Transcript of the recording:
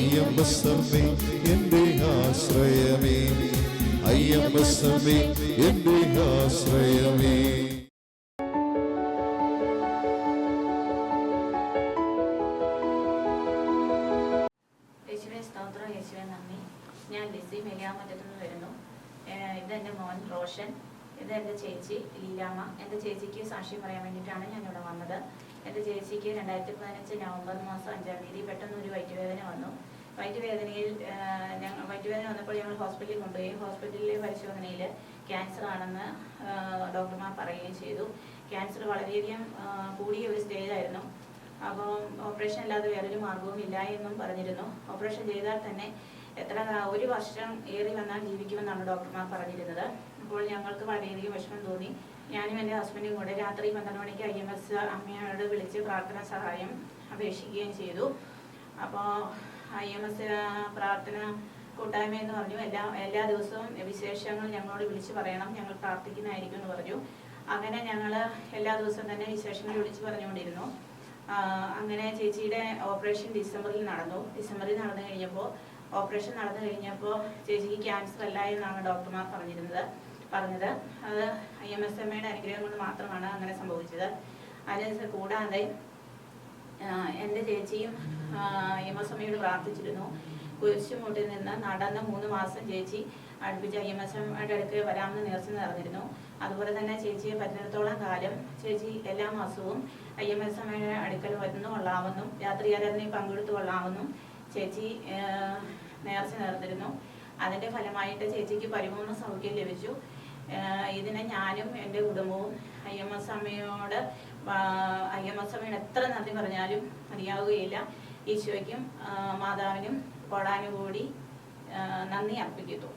അയ്യമ്പസമ്മേ എന്റെ ആശ്രയമേ. അയ്യമ്പസമ്മേ എന്റെ ആശ്രയമേ. ഞാൻ ലിസി മെലിയാമറ്റത്തു നിന്ന് വരുന്നു ഇതെന്റെ മോൻ റോഷൻ ഇത് എന്റെ ചേച്ചി ലീലാമ്മ. എന്റെ ചേച്ചിക്ക് സാക്ഷ്യം പറയാൻ വേണ്ടിയിട്ടാണ് ഞാൻ ഇവിടെ വന്നത്. എന്റെ ചേച്ചിക്ക് രണ്ടായിരത്തി പതിനഞ്ച് നവംബർ മാസം അഞ്ചാം തീയതി പെട്ടെന്ന് ഒരു വയറ്റുവേദന വന്നു. വയറ്റുവേദനയിൽ ഞങ്ങൾ വയറ്റുവേദന വന്നപ്പോൾ ഞങ്ങൾ ഹോസ്പിറ്റലിൽ കൊണ്ടുപോയി. ഹോസ്പിറ്റലിലെ പരിശോധനയിൽ ക്യാൻസർ ആണെന്ന് ഡോക്ടർമാർ പറയുകയും ചെയ്തു. ക്യാൻസർ വളരെയധികം കൂടിയ ഒരു സ്റ്റേജായിരുന്നു അപ്പോൾ ഓപ്പറേഷൻ അല്ലാതെ വേറൊരു മാർഗവും ഇല്ല എന്നും പറഞ്ഞിരുന്നു. ഓപ്പറേഷൻ ചെയ്താൽ തന്നെ എത്ര ഒരു വർഷം ഏറി വന്നാൽ ജീവിക്കുമെന്നാണ് ഡോക്ടർമാർ പറഞ്ഞിരുന്നത്. അപ്പോൾ ഞങ്ങൾക്ക് വളരെയധികം വിഷമം തോന്നി. ഞാനും എന്റെ ഹസ്ബൻഡും കൂടെ രാത്രി പന്ത്രണ്ട് മണിക്ക് ഐ എം എസ് അമ്മയോട് വിളിച്ച് പ്രാർത്ഥന സഹായം അപേക്ഷിക്കുകയും ചെയ്തു. അപ്പോൾ ഐ എം എസ് പ്രാർത്ഥന കൂട്ടായ്മ എന്ന് പറഞ്ഞു. എല്ലാ എല്ലാ ദിവസവും വിശേഷങ്ങൾ ഞങ്ങളോട് വിളിച്ച് പറയണം. ഞങ്ങൾ പ്രാർത്ഥിക്കുന്നതായിരിക്കും എന്ന് പറഞ്ഞു. അങ്ങനെ ഞങ്ങൾ എല്ലാ ദിവസവും തന്നെ വിശേഷങ്ങൾ വിളിച്ച് പറഞ്ഞുകൊണ്ടിരുന്നു. അങ്ങനെ ചേച്ചിയുടെ ഓപ്പറേഷൻ ഡിസംബറിൽ നടന്നു. ഡിസംബറിൽ നടന്നു കഴിഞ്ഞപ്പോൾ ഓപ്പറേഷൻ നടന്നു കഴിഞ്ഞപ്പോൾ ചേച്ചിക്ക് ക്യാൻസർ അല്ല എന്നാണ് ഡോക്ടർമാർ പറഞ്ഞിരുന്നത് പറഞ്ഞത്. അത് ഐ എം എസ് എം എയുടെ അനുഗ്രഹം കൊണ്ട് മാത്രമാണ് അങ്ങനെ സംഭവിച്ചത്. അതിന് കൂടാതെ എന്റെ ചേച്ചിയും യമസ്വാമിയോട് പ്രാർത്ഥിച്ചിരുന്നു. കുരിശുമുട്ടിൽ നിന്ന് നടന്ന് മൂന്ന് മാസം ചേച്ചി അടുപ്പിച്ച യമസ്വാമിയുടെ അടുക്കൽ വരാമെന്ന് നേർച്ച നടന്നിരുന്നു അതുപോലെ തന്നെ ചേച്ചിയെ പറ്റുന്നിടത്തോളം കാലം ചേച്ചി എല്ലാ മാസവും അയ്യമ്മസ്വാമിയുടെ അടുക്കൽ വരുന്നു കൊള്ളാവുന്നു രാത്രി ആരാധനയിൽ പങ്കെടുത്തു കൊള്ളാവുന്നു ചേച്ചി നേർച്ച നേർന്നിരുന്നു അതിന്റെ ഫലമായിട്ട് ചേച്ചിക്ക് പരിപൂർണ സൗഖ്യം ലഭിച്ചു. ഇതിനെ ഞാനും എന്റെ കുടുംബവും ഐ എം എസ് അമ്മയോട് എത്ര നന്ദി പറഞ്ഞാലും അറിയാവുകയില്ല. ഈശോയ്ക്കും മാതാവിനും കോടാനുകൂടി നന്ദി അർപ്പിക്കുന്നു.